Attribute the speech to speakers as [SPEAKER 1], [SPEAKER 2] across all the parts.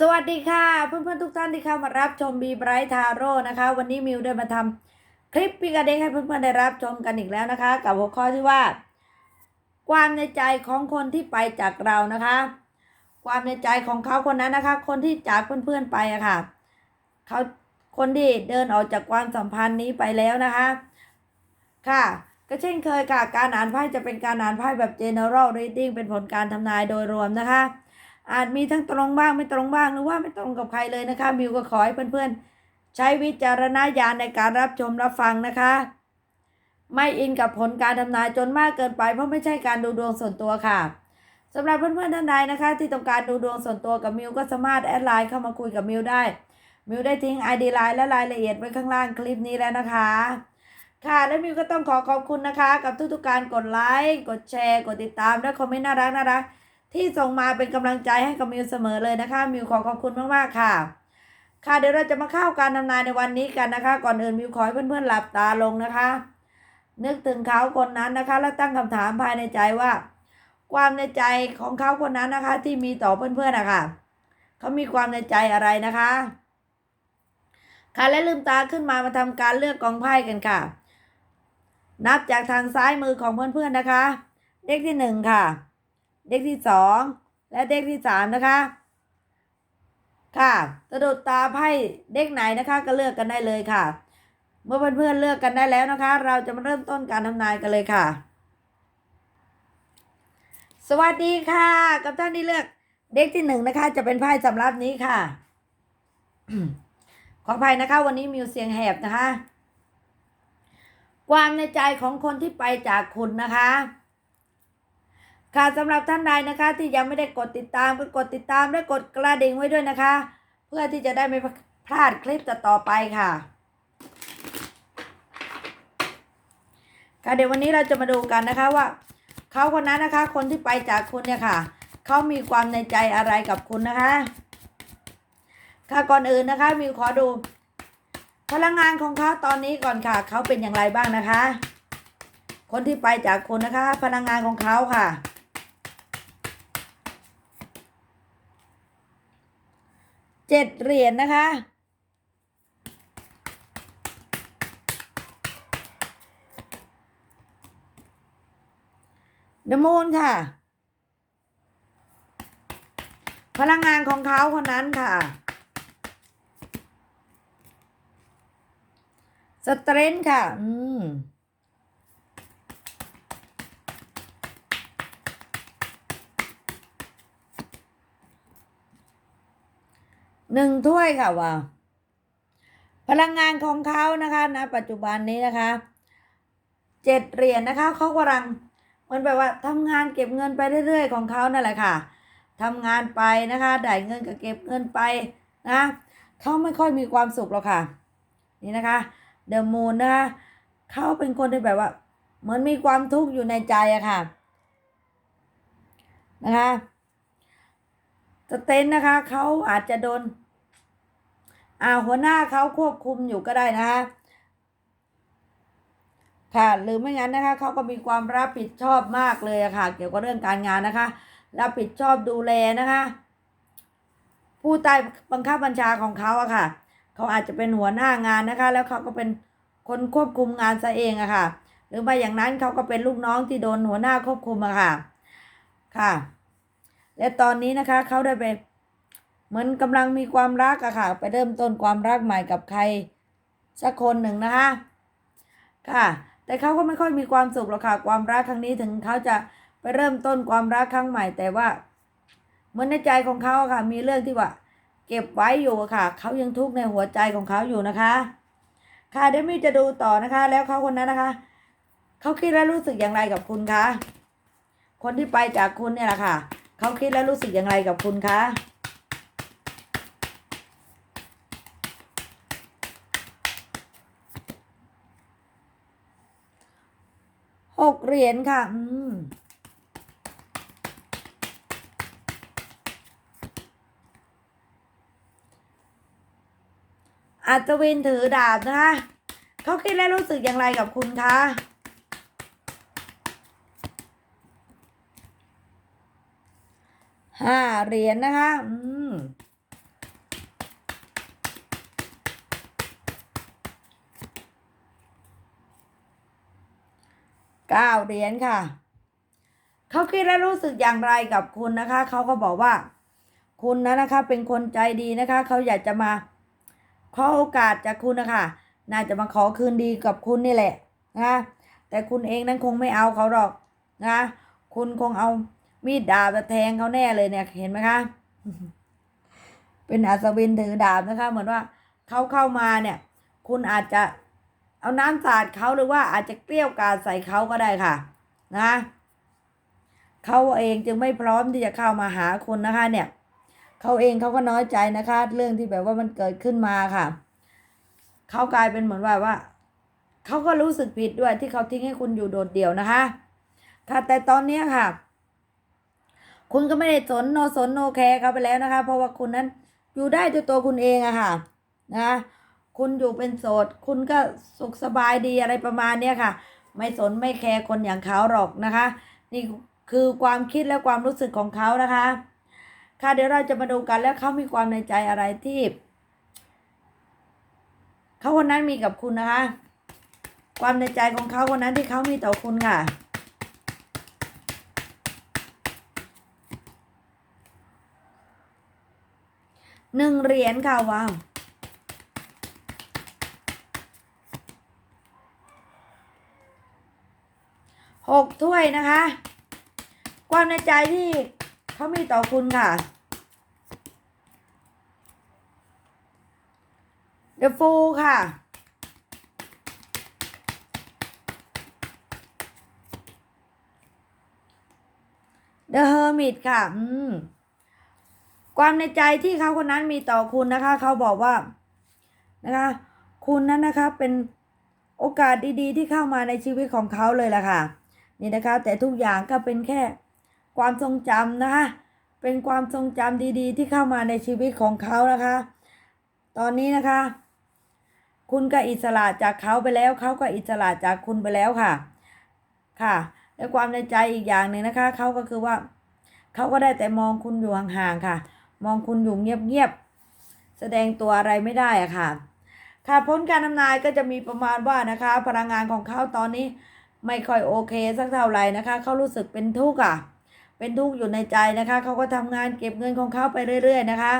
[SPEAKER 1] สวัสดีค่ะ เพื่อนๆทุกท่านที่เข้ามารับชมบีไบรท์ทาโร่นะคะ วันนี้มิวได้มาทำคลิปปีกระเด้งให้เพื่อนๆได้รับชมกันอีกแล้วนะคะ กับหัวข้อที่ว่า ความในใจของคนที่ไปจากเรานะคะ ความในใจของเขาคนนั้นนะคะ คนที่จากเพื่อนๆไปอะค่ะเขาคนที่เดินออกจากความสัมพันธ์นี้ไปแล้วนะคะ ค่ะ ก็เช่นเคยค่ะการอ่านไพ่จะเป็นการอ่านไพ่แบบ general reading เป็นผลการทำนายโดยรวมนะคะ อาจมีทั้งตรงบ้างไม่ตรงบ้างหรือว่าไม่ตรงกับใครเลยนะคะมิวก็ขอให้เพื่อนๆ ใช้วิจารณญาณในการรับชมรับฟังนะคะ ไม่อินกับผลการทำนายจนมากเกินไป เพราะไม่ใช่การดูดวงส่วนตัวค่ะสำหรับเพื่อนๆท่านใดนะคะ ที่ต้องการดูดวงส่วนตัวกับมิวก็สามารถแอดไลน์เข้ามาคุยกับมิวได้มิวได้ทิ้ง ID ไลน์และรายละเอียดไว้ข้างล่างคลิปนี้แล้วนะคะ ค่ะ และมิวก็ต้องขอขอบคุณนะคะ กับทุกๆการกดไลค์ กดแชร์ กดติดตาม และคอมเมนต์น่ารักน่ารัก ที่ส่งมาเป็นกำลังใจให้กับมิวเสมอเลยนะคะ มิวขอขอบคุณมากๆค่ะ ค่ะเดี๋ยวเราจะมาเข้าการทำนายในวันนี้กันนะคะ ก่อนอื่นมิวขอให้เพื่อนๆหลับตาลงนะคะ นึกถึงเขาคนนั้นนะคะ แล้วตั้งคำถามภายในใจว่า ความในใจของเขาคนนั้นนะคะ ที่มีต่อเพื่อนๆนะคะเขามีความในใจอะไรนะคะค่ะและลืมตาขึ้นมามาทำการเลือกกองไพ่กันค่ะ นับจากทางซ้ายมือของเพื่อนๆนะคะ เลขที่หนึ่งค่ะ เลขที่สองและเลขที่สามนะคะ ค่ะสะดุดตาไพ่เลขไหนนะคะก็เลือกกันได้เลยค่ะ เมื่อเพื่อนๆเลือกกันได้แล้วนะคะ เราจะมาเริ่มต้นการทำนายกันเลยค่ะ สวัสดีค่ะกับท่านที่เลือกเลขที่หนึ่งนะคะ จะเป็นไพ่สำรับนี้ค่ะขออภัยนะคะ วันนี้มิวเสียงแหบนะคะ ความในใจของคนที่ไปจากคุณนะคะ ค่ะสำหรับท่านใดนะคะที่ยังไม่ได้กดติดตามก็กดติดตามและกดกระดิ่งไว้ด้วยนะคะ เพื่อที่จะได้ไม่พลาดคลิปต่อไปค่ะ ค่ะเดี๋ยววันนี้เราจะมาดูกันนะคะว่าเขาคนนั้นนะคะ คนที่ไปจากคุณเนี่ยค่ะเขามีความในใจอะไรกับคุณนะคะ ค่ะก่อนอื่นนะคะมิวขอดู พลังงานของเขาตอนนี้ก่อนค่ะเขาเป็นอย่างไรบ้างนะคะ คนที่ไปจากคุณนะคะ พลังงานของเขาค่ะ จ็ดเหรียญนะคะ เดมูนค่ะ พลังงานของเขาคนนั้นค่ะสเตรนท์ค่ะ อืม หนึ่งถ้วยค่ะว่าพลังงานของเขานะคะณปัจจุบันนี้นะคะเจ็ดเหรียญนะคะเขากำลังมันแบบว่าทำงานเก็บเงินไปเรื่อย ๆ ของเขานั่นแหละค่ะทำงานไปนะคะได้เงินก็เก็บเงินไปนะเขาไม่ค่อยมีความสุขหรอกค่ะ นี่นะคะเดอะมูนนะคะเขาเป็นคนที่แบบว่า เหมือนมีความทุกข์อยู่ในใจอะค่ะนะคะสเตนนะคะเขาอาจจะโดน อ่าหัวหน้าเขาควบคุมอยู่ก็ได้นะคะค่ะหรือไม่งั้นนะคะเขาก็มีความรับผิดชอบมากเลยอะค่ะ เกี่ยวกับเรื่องการงานนะคะ รับผิดชอบดูแลนะคะ ผู้ใต้บังคับบัญชาของเขาอะค่ะเขาอาจจะเป็นหัวหน้างานนะคะ แล้วเขาก็เป็นคนควบคุมงานซะเองอะค่ะ หรือไม่อย่างนั้นเขาก็เป็นลูกน้องที่โดนหัวหน้าควบคุมอะค่ะค่ะ และตอนนี้นะคะเขาได้ไป เหมือนกำลังมีความรักอะค่ะ ไปเริ่มต้นความรักใหม่กับใครสักคนหนึ่งนะคะ ค่ะ แต่เขาก็ไม่ค่อยมีความสุขหรอกค่ะ ความรักครั้งนี้ถึงเขาจะไปเริ่มต้นความรักครั้งใหม่ แต่ว่าเหมือนในใจของเขาอะค่ะ มีเรื่องที่ว่า เก็บไว้อยู่อะค่ะ เขายังทุกข์ในหัวใจของเขาอยู่นะคะ ค่ะเดี๋ยวมิวจะดูต่อนะคะ แล้วเขาคนนั้นนะคะ เขาคิดและรู้สึกอย่างไรกับคุณคะ คนที่ไปจากคุณเนี่ยแหละค่ะ เขาคิดและรู้สึกอย่างไรกับคุณคะ หกเหรียญค่ะ อืมอัศวินถือดาบนะคะเขาคิดและรู้สึกอย่างไรกับคุณคะห้าเหรียญนะคะ อืม ก้าเหรียญค่ะ เขาคิดและรู้สึกอย่างไรกับคุณนะคะ เขาก็บอกว่า คุณนะนะคะ เป็นคนใจดีนะคะ เขาอยากจะมาขอโอกาสจากคุณนะคะน่าจะมาขอคืนดีกับคุณนี่แหละนะแต่คุณเองนั้นคงไม่เอาเขาหรอกนะคุณคงเอามีดดาบมาแทงเขาแน่เลยเนี่ยเห็นไหมคะ เป็นอัศวินถือดาบนะคะ เหมือนว่าเขาเข้ามาเนี่ย คุณอาจจะ เอาน้ำสาดเขาหรือว่าอาจจะเกลี้ยวกราดใส่เขาก็ได้ค่ะนะเขาเองจึงไม่พร้อมที่จะเข้ามาหาคุณนะคะเนี่ยเขาเองเขาก็น้อยใจนะคะ เรื่องที่แบบว่ามันเกิดขึ้นมาค่ะเขากลายเป็นเหมือนว่าว่าเขาก็รู้สึกผิดด้วยที่เขาทิ้งให้คุณอยู่โดดเดี่ยวนะคะ ค่ะแต่ตอนนี้ค่ะ คุณก็ไม่ได้สนโนสนโนแคร์เขาไปแล้วนะคะ เพราะว่าคุณนั้นอยู่ได้ด้วยตัวคุณเองอะค่ะ นะ คุณอยู่เป็นโสด คุณก็สุขสบายดีอะไรประมาณเนี้ยค่ะ ไม่สนไม่แคร์คนอย่างเขาหรอกนะคะ นี่คือความคิดและความรู้สึกของเขานะคะ ค่ะเดี๋ยวเราจะมาดูกันแล้วเขามีความในใจอะไรที่เขาคนนั้นมีกับคุณนะคะ ความในใจของเขาคนนั้นที่เขามีต่อคุณค่ะหนึ่งเหรียญค่ะว้าว กถ้วยนะคะ ความในใจที่เขามีต่อคุณค่ะ The Fool ค่ะ The Hermit ค่ะ อืม ความในใจที่เขาคนนั้นมีต่อคุณนะคะ เขาบอกว่า นะคะ คุณนั้นนะคะเป็นโอกาสดีๆ ที่เข้ามาในชีวิตของเขาเลยล่ะค่ะ นี่นะคะแต่ทุกอย่างก็เป็นแค่ความทรงจำนะคะเป็นความทรงจำดีๆ ที่เข้ามาในชีวิตของเขานะคะ ตอนนี้นะคะ คุณก็อิสระจากเขาไปแล้วเขาก็อิสระจากคุณไปแล้วค่ะ ค่ะและความในใจอีกอย่างหนึ่งนะคะเขาก็คือว่าเขาก็ได้แต่มองคุณอยู่ห่างๆค่ะ มองคุณอยู่เงียบๆแสดงตัวอะไรไม่ได้อะค่ะ ค่ะผลการทำนายก็จะมีประมาณว่านะคะ พลังงานของเขาตอนนี้ ไม่ค่อยโอเคสักเท่าไหร่นะคะเขารู้สึกเป็นทุกข์อะ เป็นทุกข์อยู่ในใจนะคะเขาก็ทำงานเก็บเงินของเขาไปเรื่อย ๆ นะคะ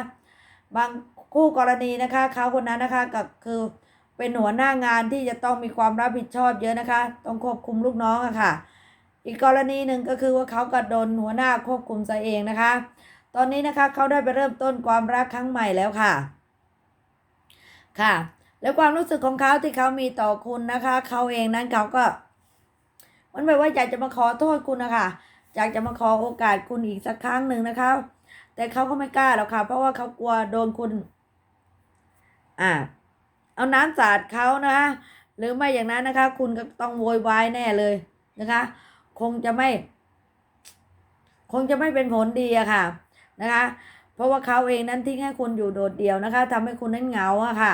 [SPEAKER 1] บางคู่กรณีนะคะเขาคนนั้นนะคะก็คือเป็นหัวหน้างานที่จะต้องมีความรับผิดชอบเยอะนะคะ ต้องควบคุมลูกน้องอะค่ะ อีกกรณีหนึ่งก็คือว่าเขาก็โดนหัวหน้าควบคุมซะเองนะคะ ตอนนี้นะคะเขาได้ไปเริ่มต้นความรักครั้งใหม่แล้วค่ะ ค่ะ แล้วความรู้สึกของเขาที่เขามีต่อคุณนะคะ เขาเองนั้นเขาก็ มันแบบว่าอยากจะมาขอโทษคุณนะคะอยากจะมาขอโอกาสคุณอีกสักครั้งหนึ่งนะคะ แต่เขาก็ไม่กล้าหรอกค่ะ เพราะว่าเขากลัวโดนคุณ อ่า เอาน้ำสาดเขานะคะหรือไม่อย่างนั้นนะคะ คุณก็ต้องโวยวายแน่เลยนะคะ คงจะไม่ คงจะไม่เป็นผลดีอะค่ะ นะคะ เพราะว่าเขาเองนั้นทิ้งให้คุณอยู่โดดเดี่ยวนะคะทำให้คุณนั้นเหงาอะค่ะ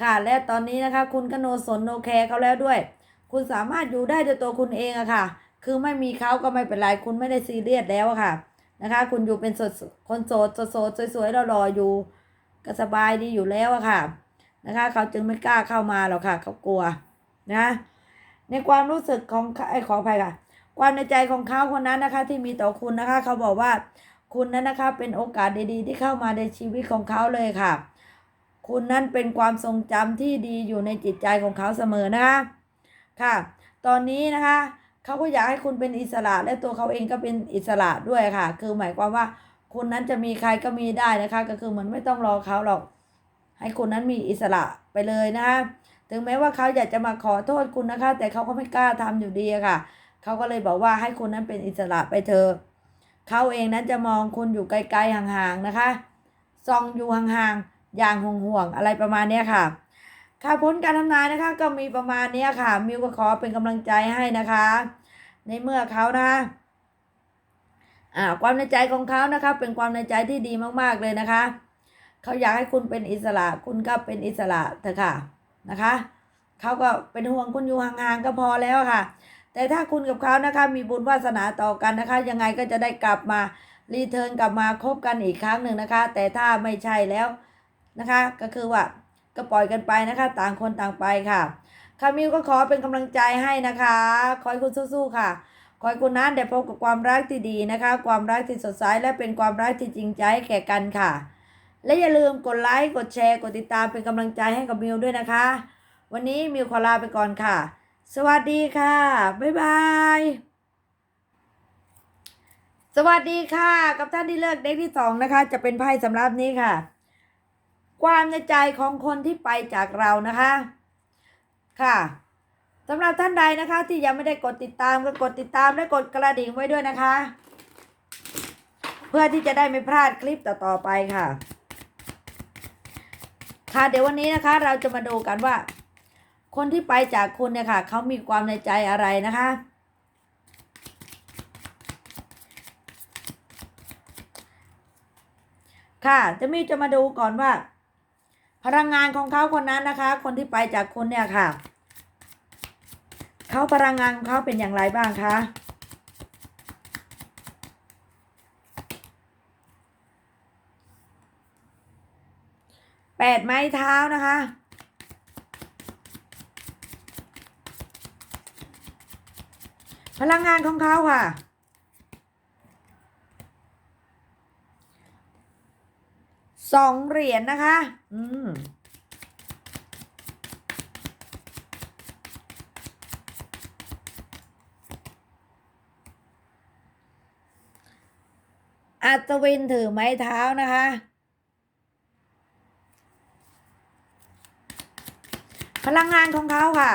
[SPEAKER 1] ค่ะ และตอนนี้นะคะ คุณก็โนสนโนแคร์เขาแล้วด้วย คุณสามารถอยู่ได้ด้วยตัวคุณเองอะค่ะ คือไม่มีเขาก็ไม่เป็นไร คุณไม่ได้ซีเรียสแล้วอะค่ะ นะคะ คุณอยู่เป็นสดคนโสดโสดสวยๆหล่อๆอยู่ ก็สบายดีอยู่แล้วอะค่ะ นะคะ เขาจึงไม่กล้าเข้ามาหรอกค่ะ เขากลัวนะ ในความรู้สึกของไอ้ขออภัยค่ะ ความในใจของเขาคนนั้นนะคะ ที่มีต่อคุณนะคะ เขาบอกว่าคุณนั้นนะคะเป็นโอกาสดีๆ ที่เข้ามาในชีวิตของเขาเลยค่ะ คุณนั้นเป็นความทรงจำที่ดีอยู่ในจิตใจของเขาเสมอนะคะ ค่ะ ตอนนี้นะคะเขาก็อยากให้คุณเป็นอิสระและตัวเขาเองก็เป็นอิสระด้วยค่ะ คือหมายความว่าคุณนั้นจะมีใครก็มีได้นะคะ ก็คือเหมือนไม่ต้องรอเขาหรอก ให้คุณนั้นมีอิสระไปเลยนะคะถึงแม้ว่าเขาอยากจะมาขอโทษคุณนะคะ แต่เขาก็ไม่กล้าทำอยู่ดีค่ะ เขาก็เลยบอกว่าให้คุณนั้นเป็นอิสระไปเถอะเขาเองนั้นจะมองคุณอยู่ไกลๆห่างๆนะคะส่องอยู่ห่างๆอย่างห่วงๆอะไรประมาณนี้ค่ะ ค่ะผลการทำนายนะคะ ก็มีประมาณนี้ค่ะ มิวก็ขอเป็นกำลังใจให้นะคะ ในเมื่อเขานะคะอ่าความในใจของเขานะคะ เป็นความในใจที่ดีมากๆเลยนะคะ เขาอยากให้คุณเป็นอิสระ คุณก็เป็นอิสระเถอะค่ะนะคะเขาก็เป็นห่วงคุณอยู่ห่างๆก็พอแล้วค่ะ แต่ถ้าคุณกับเขานะคะ มีบุญวาสนาต่อกันนะคะ ยังไงก็จะได้กลับมารีเทิร์นกลับมาคบกันอีกครั้งหนึ่งนะคะ แต่ถ้าไม่ใช่แล้วนะคะ ก็คือว่า ก็ปล่อยกันไปนะคะ ต่างคนต่างไปค่ะค่ะมิวก็ขอเป็นกำลังใจให้นะคะ ขอให้คุณสู้ๆค่ะ ขอให้คุณนั้นได้พบกับความรักที่ดีนะคะ ความรักที่สดใสและเป็นความรักที่จริงใจแก่กันค่ะ และอย่าลืมกดไลค์กดแชร์กดติดตามเป็นกำลังใจให้กับมิวด้วยนะคะ วันนี้มิวขอลาไปก่อนค่ะ สวัสดีค่ะ บ๊ายบายสวัสดีค่ะ กับท่านที่เลือกเด็กที่สองนะคะ จะเป็นไพ่สำหรับนี้ค่ะ ความในใจของคนที่ไปจากเรานะคะ ค่ะสำหรับท่านใดนะคะที่ยังไม่ได้กดติดตามก็กดติดตามและกดกระดิ่งไว้ด้วยนะคะ เพื่อที่จะได้ไม่พลาดคลิปต่อๆไปค่ะ ค่ะเดี๋ยววันนี้นะคะ เราจะมาดูกันว่า คนที่ไปจากคุณเนี่ยค่ะเขามีความในใจอะไรนะคะค่ะจะมีจะมาดูก่อนว่า พลังงานของเขาคนนั้นนะคะ คนที่ไปจากคุณเนี่ยค่ะเขาพลังงานของเขาเป็นอย่างไรบ้างคะแปดไม้เท้านะคะพลังงานของเขาค่ะ สองเหรียญนะคะ อืมอัศวินถือไม้เท้านะคะ พลังงานของเขาค่ะ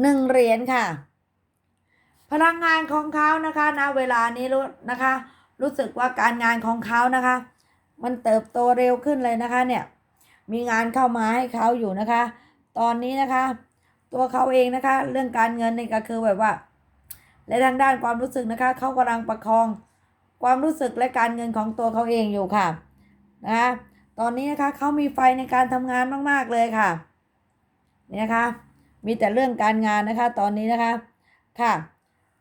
[SPEAKER 1] หนึ่งเหรียญค่ะ พลังงานของเขานะคะณเวลานี้รู้นะคะ รู้สึกว่าการงานของเขานะคะ มันเติบโตเร็วขึ้นเลยนะคะเนี่ยมีงานเข้ามาให้เขาอยู่นะคะ ตอนนี้นะคะ ตัวเขาเองนะคะ เรื่องการเงินนี่ก็คือแบบว่า และทางด้านความรู้สึกนะคะเขากำลังประคองความรู้สึกและการเงินของตัวเขาเองอยู่ค่ะนะคะตอนนี้นะคะเขามีไฟในการทำงานมาก ๆ เลยค่ะนี่นะคะ มีแต่เรื่องการงานนะคะ ตอนนี้นะคะค่ะ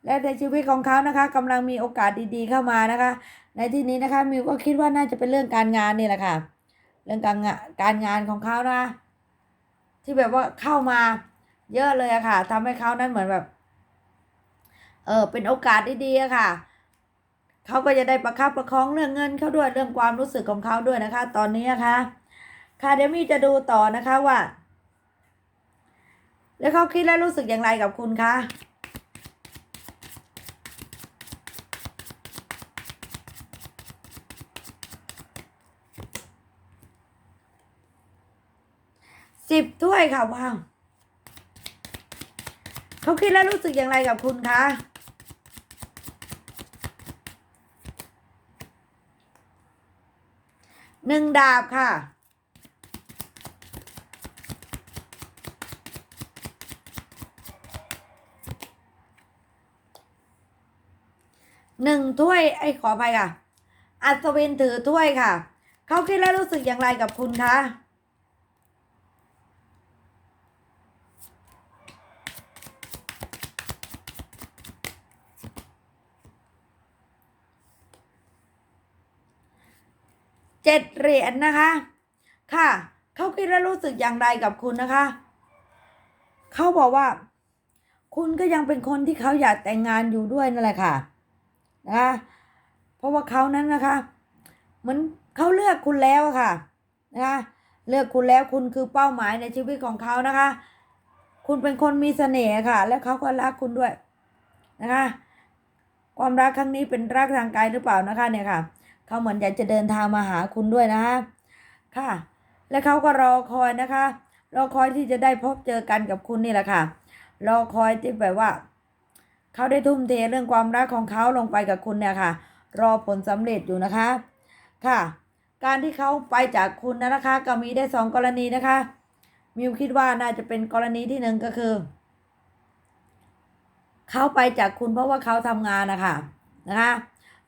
[SPEAKER 1] และในชีวิตของเขานะคะกำลังมีโอกาสดีๆเข้ามานะคะ ในที่นี้นะคะมิวก็คิดว่าน่าจะเป็นเรื่องการงานนี่แหละค่ะ เรื่องการงานการงานของเขานะที่แบบว่าเข้ามาเยอะเลยอะค่ะทำให้เขานั้นเหมือนแบบ เออเป็นโอกาสดีๆอะค่ะเขาก็จะได้ประคับประคองเรื่องเงินเขาด้วยเรื่องความรู้สึกของเขาด้วยนะคะ ตอนนี้นะคะค่ะเดี๋ยวมีจะดูต่อนะคะว่า แล้วเขาคิดและรู้สึกอย่างไรกับคุณคะ สิบถ้วยค่ะว้าวเขาคิดและรู้สึกอย่างไรกับคุณคะหนึ่งดาบค่ะหนึ่งถ้วยไอ้ขออภัยค่ะ อัศวินถือถ้วยค่ะ เขาคิดและรู้สึกอย่างไรกับคุณคะ เจ็ดเหรียญนะคะ ค่ะ เขาคิดและรู้สึกอย่างไรกับคุณนะคะ เขาบอกว่า คุณก็ยังเป็นคนที่เขาอยากแต่งงานอยู่ด้วยนั่นแหละค่ะนะคะเพราะว่าเขานั้นนะคะเหมือนเขาเลือกคุณแล้วค่ะนะคะเลือกคุณแล้วคุณคือเป้าหมายในชีวิตของเขานะคะ คุณเป็นคนมีเสน่ห์ค่ะ และเขาก็รักคุณด้วยนะคะ ความรักครั้งนี้เป็นรักทางไกลหรือเปล่านะคะเนี่ยค่ะ เขาเหมือนอยากจะเดินทางมาหาคุณด้วยนะคะค่ะ และเขาก็รอคอยนะคะ รอคอยที่จะได้พบเจอกันกับคุณนี่แหละค่ะ รอคอยที่แบบว่า เขาได้ทุ่มเทเรื่องความรักของเขาลงไปกับคุณเนี่ยค่ะ รอผลสำเร็จอยู่นะคะ ค่ะ การที่เขาไปจากคุณนะนะคะ ก็มีได้สองกรณีนะคะ มิวคิดว่าน่าจะเป็นกรณีที่หนึ่งก็คือเขาไปจากคุณเพราะว่าเขาทำงานนะคะนะคะ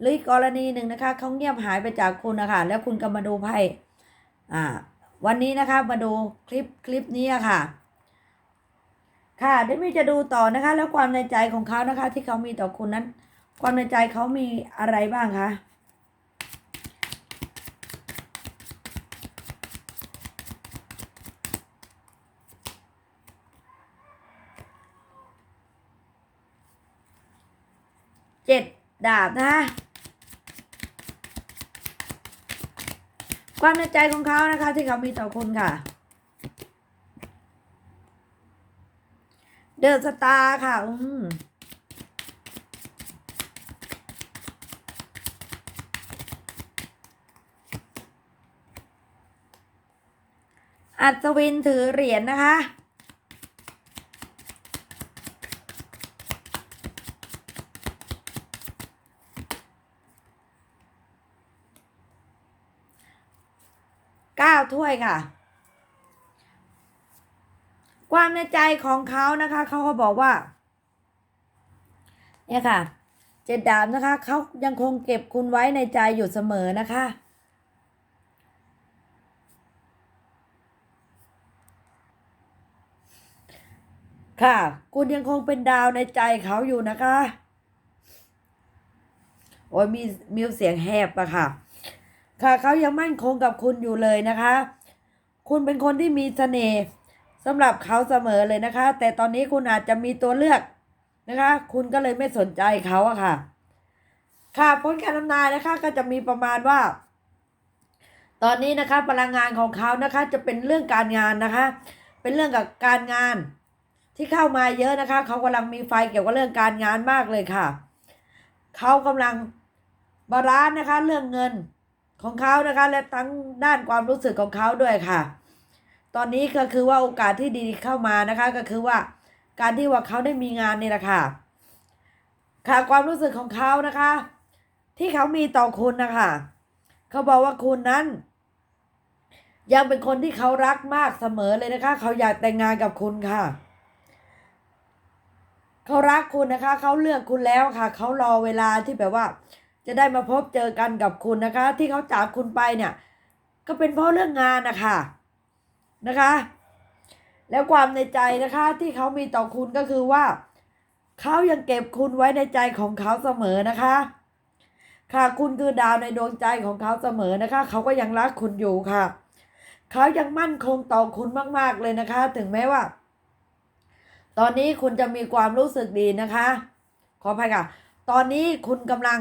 [SPEAKER 1] หรืออีกกรณีหนึ่งนะคะเขาเงียบหายไปจากคุณนะคะแล้วคุณก็มาดูไพ่อ่าวันนี้นะคะมาดูคลิปคลิปนี้ค่ะ ค่ะเดมี่จะดูต่อนะคะ แล้วความในใจของเขานะคะ ที่เขามีต่อคุณนั้น ความในใจเขามีอะไรบ้างคะเจ็ดดาบนะคะ ความในใจของเขานะคะ ที่เขามีต่อคุณค่ะเดอะสตาร์ค่ะ อืมอัศวินถือเหรียญนะคะ ถ้วยค่ะ ความในใจของเขานะคะเขาก็บอกว่า เนี่ยค่ะ เจ็ดดาบนะคะเขายังคงเก็บคุณไว้ในใจอยู่เสมอนะคะค่ะ คุณยังคงเป็นดาวในใจเขาอยู่นะคะ โอ้ยมีมีเสียงแหบอะค่ะ ค่ะเขายังมั่นคงกับคุณอยู่เลยนะคะ คุณเป็นคนที่มีเสน่ห์สำหรับเขาเสมอเลยนะคะ แต่ตอนนี้คุณอาจจะมีตัวเลือกนะคะ คุณก็เลยไม่สนใจเขาอะค่ะ ค่ะผลการทำนายนะคะก็จะมีประมาณว่า ตอนนี้นะคะพลังงานของเขานะคะจะเป็นเรื่องการงานนะคะ เป็นเรื่องกับการงานที่เข้ามาเยอะนะคะ เขากำลังมีไฟเกี่ยวกับเรื่องการงานมากเลยค่ะ เขากำลังบาลานซ์นะคะ เรื่องเงิน ของเขานะคะและทั้งด้านความรู้สึกของเขาด้วยค่ะ ตอนนี้ก็คือว่าโอกาสที่ดีเข้ามานะคะก็คือว่าการที่ว่าเขาได้มีงานนี่แหละค่ะค่ะความรู้สึกของเขานะคะ ที่เขามีต่อคุณนะคะเขาบอกว่าคุณนั้น ยังเป็นคนที่เขารักมากเสมอเลยนะคะ เขาอยากแต่งงานกับคุณค่ะเขารักคุณนะคะ เขาเลือกคุณแล้วค่ะ เขารอเวลาที่แบบว่า จะได้มาพบเจอกันกับคุณนะคะ ที่เขาจากคุณไปเนี่ย ก็เป็นเพราะเรื่องงานนะคะนะคะ แล้วความในใจนะคะที่เขามีต่อคุณก็คือว่า เขายังเก็บคุณไว้ในใจของเขาเสมอนะคะ ค่ะคุณคือดาวในดวงใจของเขาเสมอนะคะ เขาก็ยังรักคุณอยู่ค่ะ เขายังมั่นคงต่อคุณมาก ๆเลยนะคะ ถึงแม้ว่า ตอนนี้คุณจะมีความรู้สึกดีนะคะ ขออภัยค่ะ ตอนนี้คุณกำลัง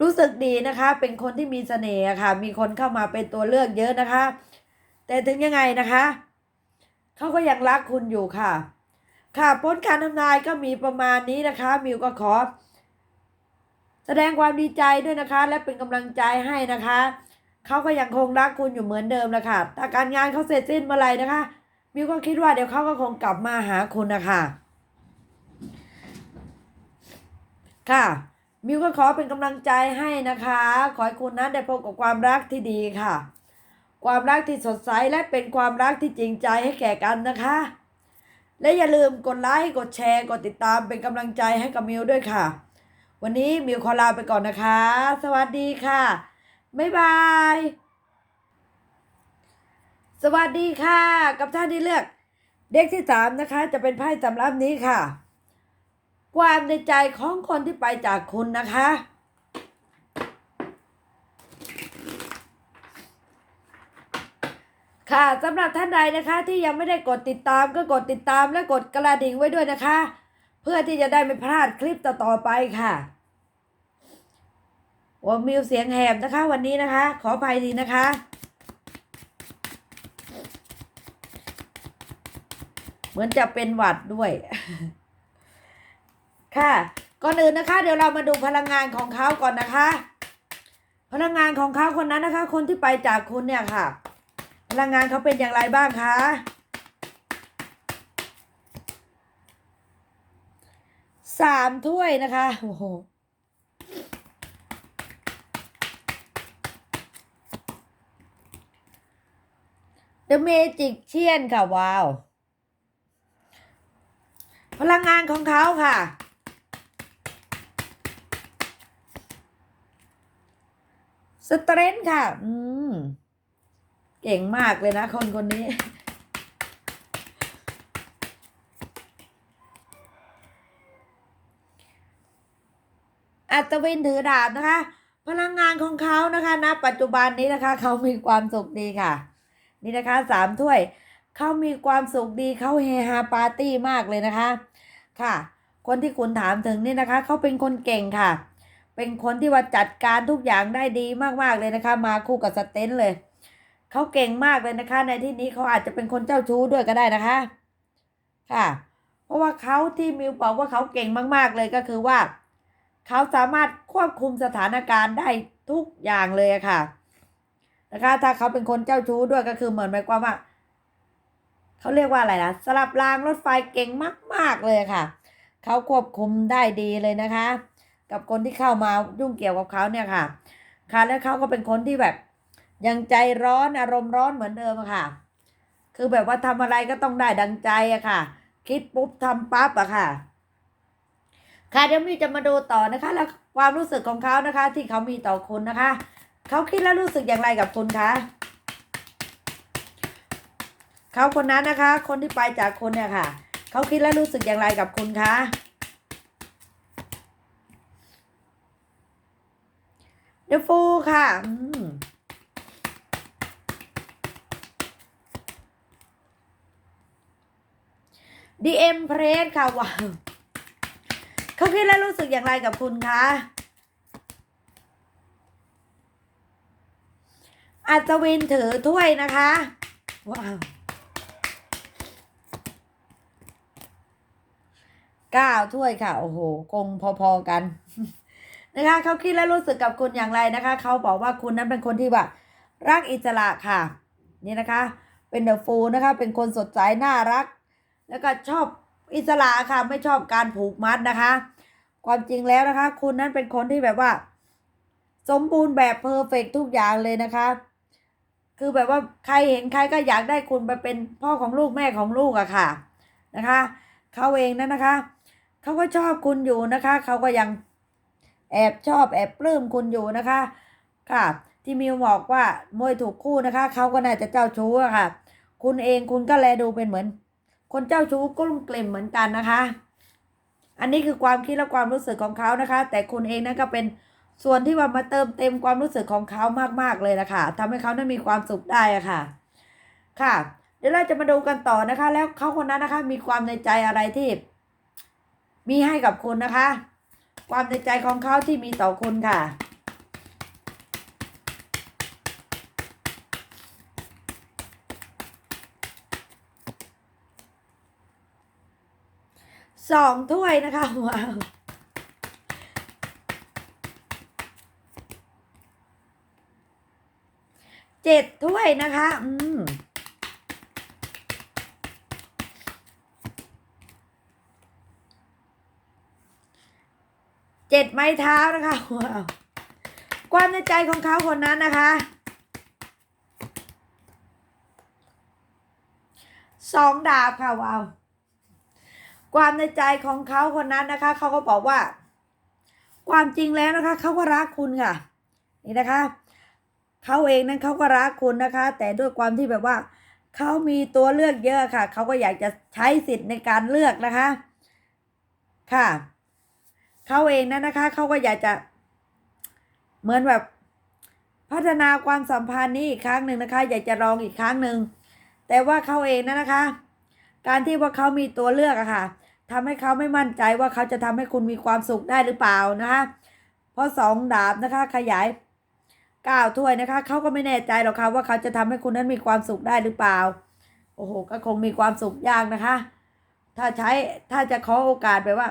[SPEAKER 1] รู้สึกดีนะคะ เป็นคนที่มีเสน่ห์ค่ะ มีคนเข้ามาเป็นตัวเลือกเยอะนะคะ แต่ถึงยังไงนะคะ เขาก็ยังรักคุณอยู่ค่ะ ค่ะผลการทำนายก็มีประมาณนี้นะคะ มิวก็ขอ แสดงความดีใจด้วยนะคะ และเป็นกำลังใจให้นะคะ เขาก็ยังคงรักคุณอยู่เหมือนเดิมแหละค่ะถ้าการงานเขาเสร็จสิ้นเมื่อไหร่นะคะ มิวก็คิดว่าเดี๋ยวเขาก็คงกลับมาหาคุณนะคะ ค่ะ มิวก็ขอเป็นกำลังใจให้นะคะ ขอให้คุณนั้นได้พบกับความรักที่ดีค่ะ ความรักที่สดใสและเป็นความรักที่จริงใจให้แก่กันนะคะ และอย่าลืมกดไลค์กดแชร์กดติดตามเป็นกำลังใจให้กับมิวด้วยค่ะ วันนี้มิวขอลาไปก่อนนะคะ สวัสดีค่ะ บ๊ายบาย สวัสดีค่ะ กับท่านที่เลือก เด็กที่สามนะคะ จะเป็นไพ่สำรับนี้ค่ะ ความในใจของคนที่ไปจากคุณนะคะ ค่ะสำหรับท่านใดนะคะที่ยังไม่ได้กดติดตามก็กดติดตามและกดกระดิ่งไว้ด้วยนะคะ เพื่อที่จะได้ไม่พลาดคลิปต่อๆไปค่ะโอ้มิวเสียงแหบนะคะ วันนี้นะคะ ขออภัยทีนะคะเหมือนจะเป็นหวัดด้วย ค่ะก่อนอื่นนะคะ เดี๋ยวเรามาดูพลังงานของเขาก่อนนะคะ พลังงานของเขาคนนั้นนะคะ คนที่ไปจากคุณเนี่ยค่ะ พลังงานเขาเป็นอย่างไรบ้างคะสามถ้วยนะคะโอ้โหเดอะเมจิกเชียนค่ะ ว้าว พลังงานของเขาค่ะ สเตรนค่ะ อืม เก่งมากเลยนะคนคนนี้ อัศวินถือดาบนะคะ พลังงานของเขานะคะณปัจจุบันนี้นะคะ เขามีความสุขดีค่ะ นี่นะคะสามถ้วย เขามีความสุขดีเขาเฮฮาปาร์ตี้มากเลยนะคะ ค่ะ คนที่คุณถามถึงนี่นะคะ เขาเป็นคนเก่งค่ะ เป็นคนที่ว่าจัดการทุกอย่างได้ดีมากๆเลยนะคะ มาคู่กับสเตนเลยเขาเก่งมากเลยนะคะ ในที่นี้เขาอาจจะเป็นคนเจ้าชู้ด้วยก็ได้นะคะ ค่ะ เพราะว่าเขาที่มิวบอกว่าเขาเก่งมาก ๆเลยก็คือว่าเขาสามารถควบคุมสถานการณ์ได้ทุกอย่างเลยะค่ะ นะคะ ถ้าเขาเป็นคนเจ้าชู้ด้วยก็คือเหมือนหมายความว่าเขาเรียกว่าอะไรนะสลับรางรถไฟเก่งมาก ๆเลยค่ะ เขาควบคุมได้ดีเลยนะคะ กับคนที่เข้ามายุ่งเกี่ยวกับเขาเนี่ยค่ะ ค่ะแล้วเขาก็เป็นคนที่แบบยังใจร้อนอารมณ์ร้อนเหมือนเดิมอะค่ะ คือแบบว่าทำอะไรก็ต้องได้ดังใจอะค่ะ คิดปุ๊บทำปั๊บอะค่ะ ค่ะเดี๋ยวมีจะมาดูต่อนะคะแล้วความรู้สึกของเขานะคะ ที่เขามีต่อคุณนะคะเขาคิดแล้วรู้สึกอย่างไรกับคุณคะเขาคนนั้นนะคะ คนที่ไปจากคุณเนี่ยค่ะเขาคิดแล้วรู้สึกอย่างไรกับคุณคะ เดฟูค่ะดีเอ็มเพรสค่ะว้าวเขาคิดแล้วรู้สึกอย่างไรกับคุณคะอัศวินถือถ้วยนะคะว้าวเก้าถ้วยค่ะ โอ้โหคงพอ ๆ กัน นะคะเขาคิดแล้วรู้สึกกับคุณอย่างไรนะคะ เขาบอกว่าคุณนั้นเป็นคนที่แบบรักอิสระค่ะ นี่นะคะ เป็นเดอะฟูนะคะ เป็นคนสดใสน่ารัก แล้วก็ชอบอิสระค่ะ ไม่ชอบการผูกมัดนะคะ ความจริงแล้วนะคะ คุณนั้นเป็นคนที่แบบว่า สมบูรณ์แบบเพอร์เฟกทุกอย่างเลยนะคะ คือแบบว่าใครเห็นใครก็อยากได้คุณไปเป็นพ่อของลูกแม่ของลูกอะค่ะนะคะเขาเองนั่นนะคะเขาก็ชอบคุณอยู่นะคะเขาก็ยัง แอบชอบแอบปลื้มคุณอยู่นะคะ ค่ะ ที่มิวบอกว่ามวยถูกคู่นะคะ เขาก็น่าจะเจ้าชู้อะค่ะ คุณเองคุณก็แลดูเป็นเหมือน คนเจ้าชู้กลุ้มกลิ่มเหมือนกันนะคะ อันนี้คือความคิดและความรู้สึกของเขานะคะ แต่คุณเองนั่นก็เป็นส่วนที่ว่ามาเติมเต็มความรู้สึกของเขามากๆเลยนะคะทำให้เขานั้นมีความสุขได้อะค่ะ ค่ะ เดี๋ยวเราจะมาดูกันต่อนะคะ แล้วเขาคนนั้นนะคะ มีความในใจอะไรที่มีให้กับคุณนะคะ ความในใจของเขาที่มีต่อคุณค่ะ สองถ้วยนะคะ ว้าวเจ็ดถ้วยนะคะ อืม เจ็ดไม้เท้านะคะว้าวความในใจของเขาคนนั้นนะคะสองดาบค่ะว้าวความในใจของเขาคนนั้นนะคะเขาก็บอกว่า ความจริงแล้วนะคะเขาก็รักคุณค่ะ นี่นะคะเขาเองนั้นเขาก็รักคุณนะคะ แต่ด้วยความที่แบบว่าเขามีตัวเลือกเยอะค่ะเขาก็อยากจะใช้สิทธิ์ในการเลือกนะคะ ค่ะ เขาเองนั้นะคะเขาก็อยากจะเหมือนแบบพัฒนาความสัมพันธ์นี้อีกครั้งหนึ่งนะคะ อยากจะลองอีกครั้งหนึ่งแต่ว่าเขาเองนั้นะคะ การที่ว่าเขามีตัวเลือกอะค่ะทำให้เขาไม่มั่นใจว่าเขาจะทำให้คุณมีความสุขได้หรือเปล่านะคะเพราะสองดาบนะคะขยายก้าวถ้วยนะคะเขาก็ไม่แน่ใจหรอกค่ะว่าเขาจะทำให้คุณนั้นมีความสุขได้หรือเปล่า โอ้โหก็คงมีความสุขยากนะคะ ถ้าใช้ถ้าจะขอโอกาสแบบว่า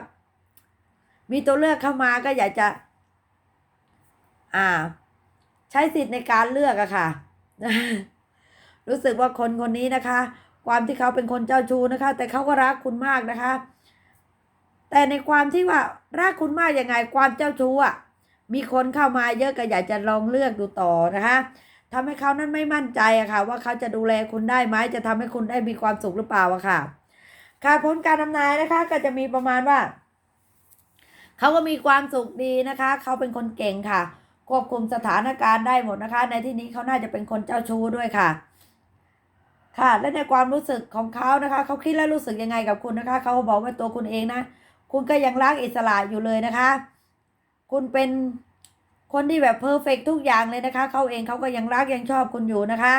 [SPEAKER 1] มีตัวเลือกเข้ามาก็อยากจะ อ่า ใช้สิทธิ์ในการเลือกอะค่ะ รู้สึกว่าคนคนนี้นะคะ ความที่เขาเป็นคนเจ้าชู้นะคะ แต่เขาก็รักคุณมากนะคะ แต่ในความที่ว่ารักคุณมากยังไง ความเจ้าชู้อะมีคนเข้ามาเยอะก็อยากจะลองเลือกดูต่อนะคะทำให้เขานั้นไม่มั่นใจอะค่ะ ว่าเขาจะดูแลคุณได้ไหมจะทำให้คุณได้มีความสุขหรือเปล่าอะค่ะค่ะผลการทำนายนะคะ ก็จะมีประมาณว่า เขาก็มีความสุขดีนะคะ เขาเป็นคนเก่งค่ะ ควบคุมสถานการณ์ได้หมดนะคะ ในที่นี้เขาน่าจะเป็นคนเจ้าชู้ด้วยค่ะ ค่ะ และในความรู้สึกของเขานะคะ เขาคิดและรู้สึกยังไงกับคุณนะคะ เขาบอกว่าตัวคุณเองนะ คุณก็ยังรักอิสระอยู่เลยนะคะ คุณเป็นคนที่แบบเพอร์เฟกทุกอย่างเลยนะคะ เขาเองเขาก็ยังรักยังชอบคุณอยู่นะคะ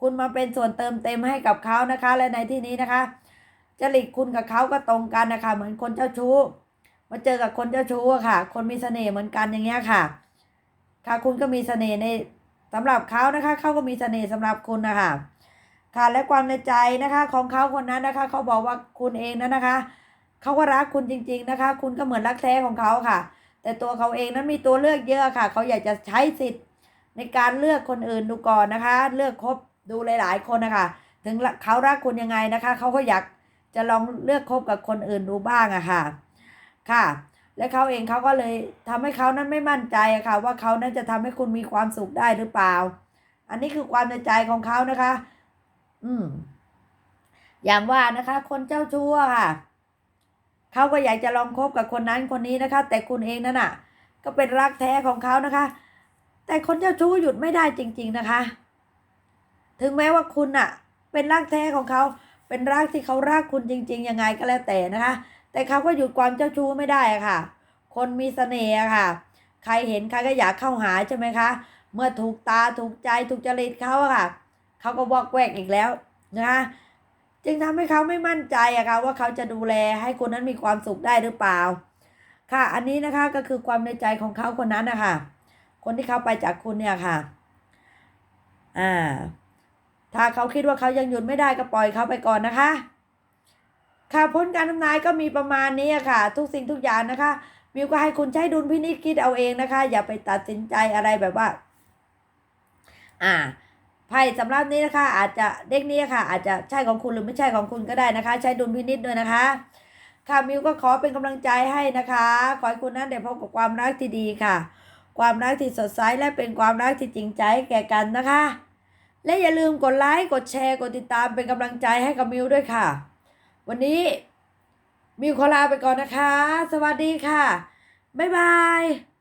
[SPEAKER 1] คุณมาเป็นส่วนเติมเต็มให้กับเขานะคะ และในที่นี้นะคะจริตคุณกับเขาก็ตรงกันนะคะ เหมือนคนเจ้าชู้ มาเจอกับคนเจ้าชู้อะค่ะ คนมีเสน่ห์เหมือนกันอย่างเงี้ยค่ะ ค่ะคุณก็มีเสน่ห์ในสำหรับเขานะคะเขาก็มีเสน่ห์สำหรับคุณนะคะค่ะและความในใจนะคะของเขาคนนั้นนะคะเขาบอกว่าคุณเองนั้นนะคะเขาก็รักคุณจริง ๆนะคะ คุณก็เหมือนรักแท้ของเขาค่ะ แต่ตัวเขาเองนั้นมีตัวเลือกเยอะค่ะ เขาอยากจะใช้สิทธิ์ในการเลือกคนอื่นดูก่อนนะคะ เลือกคบดูหลาย ๆ คนนะคะ ถึงเขารักคุณยังไงนะคะเขาก็อยากจะลองเลือกคบกับคนอื่นดูบ้างอะค่ะ ค่ะ และเขาเองเขาก็เลยทำให้เขานั้นไม่มั่นใจอะค่ะ ว่าเขานั้นจะทำให้คุณมีความสุขได้หรือเปล่า อันนี้คือความในใจของเขานะคะ อืม อย่างว่านะคะ คนเจ้าชู้ค่ะเขาก็อยากจะลองคบกับคนนั้นคนนี้นะคะ แต่คุณเองนั่นน่ะ ก็เป็นรักแท้ของเขานะคะ แต่คนเจ้าชู้หยุดไม่ได้จริง ๆนะคะ ถึงแม้ว่าคุณน่ะ เป็นรักแท้ของเขาเป็นรักที่เขารักคุณจริง ๆ ยังไงก็แล้วแต่นะคะ แต่เขาก็หยุดความเจ้าชู้ไม่ได้อะค่ะ คนมีเสน่ห์ค่ะ ใครเห็นใครก็อยากเข้าหาใช่ไหมคะ เมื่อถูกตาถูกใจถูกจริตเขาอะค่ะ เขาก็วอกแวกอีกแล้วนะคะจึงทำให้เขาไม่มั่นใจอะค่ะว่าเขาจะดูแลให้คนนั้นมีความสุขได้หรือเปล่า ค่ะอันนี้นะคะก็คือความในใจของเขาคนนั้นนะคะคนที่เขาไปจากคุณเนี่ยค่ะ อ่า ถ้าเขาคิดว่าเขายังหยุดไม่ได้ก็ปล่อยเขาไปก่อนนะคะ ค่ะผลการทำนายก็มีประมาณนี้ค่ะ ทุกสิ่งทุกอย่างนะคะ มิวก็ให้คุณใช้ดุลพินิจคิดเอาเองนะคะ อย่าไปตัดสินใจอะไรแบบว่า อ่าไพ่สำหรับนี้นะคะ อาจจะเด็กนี้ค่ะ อาจจะใช่ของคุณหรือไม่ใช่ของคุณก็ได้นะคะ ใช้ดุลพินิจด้วยนะคะ ค่ะมิวก็ขอเป็นกำลังใจให้นะคะ ขอให้คุณนั้นได้พบกับความรักที่ดีค่ะ ความรักที่สดใสและเป็นความรักที่จริงใจแก่กันนะคะ และอย่าลืมกดไลค์กดแชร์กดติดตามเป็นกำลังใจให้กับมิวด้วยค่ะ วันนี้มิวขอลาไปก่อนนะคะ สวัสดีค่ะ บ๊ายบาย